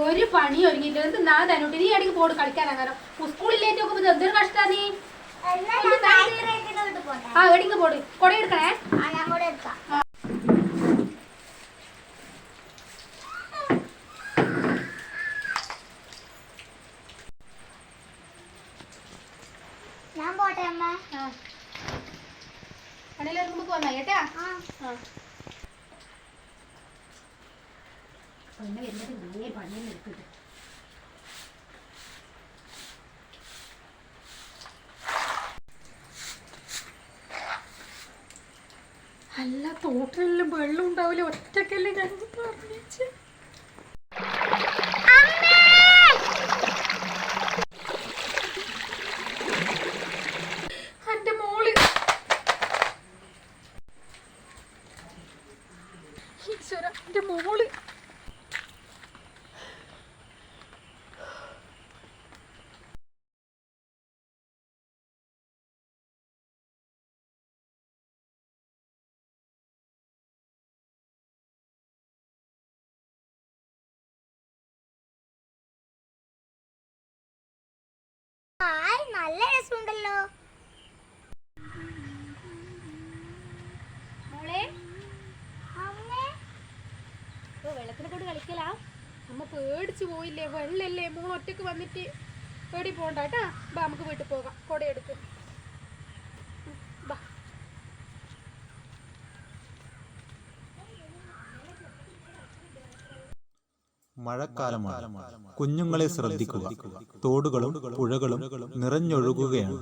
ഒരു പണി ഒരുങ്ങിട്ട് നാളെ തന്നോട്ട് നീ ഇടയ്ക്ക് പോട് കളിക്കാൻ അങ്ങനെ? സ്കൂളിലേക്ക് നോക്കുമ്പോ എന്തൊരു കഷ്ടാ നീ? ആ എടിക്ക് പോട്? കൊട എടുക്കണേ. ഞാൻ പോട്ടെ അമ്മ. ആ. പണിയിലേക്ക് നമുക്ക് വന്നാ കേട്ടാ ആ. പെണ്ണ് വരുന്നത് ഇങ്ങനെ പണിയെന്ന് എടുക്കട്ടെ അല്ല തോട്ടിലെല്ലാം വെള്ളം ഉണ്ടാവില്ല. ഒറ്റക്കല്ലേ ഞാൻ പറഞ്ഞേച്ച്. എന്റെ മോൾ. നല്ല രസമുണ്ടല്ലോ. മോളെ. ഇപ്പൊ വെള്ളത്തിനെ കൊണ്ട് കളിക്കലാ. അമ്മ പേടിച്ചു പോയില്ലേ? വെള്ളല്ലേ? മോൾ ഒറ്റയ്ക്ക് വന്നിട്ട് പേടി പോണ്ട. കേട്ടാ? നമുക്ക് വീട്ടിൽ പോകാം കൊട എടുക്ക് ഉം, ബാ മഴക്കാലമാണ്. കുഞ്ഞുങ്ങളെ ശ്രദ്ധിക്കുക. തോടുകളും പുഴകളും നിറഞ്ഞൊഴുകുകയാണ്.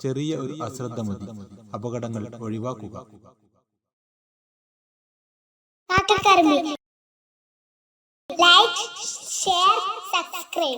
ചെറിയ ഒരു അശ്രദ്ധ മതി അപകടങ്ങൾ ഒഴിവാക്കുക. Like share subscribe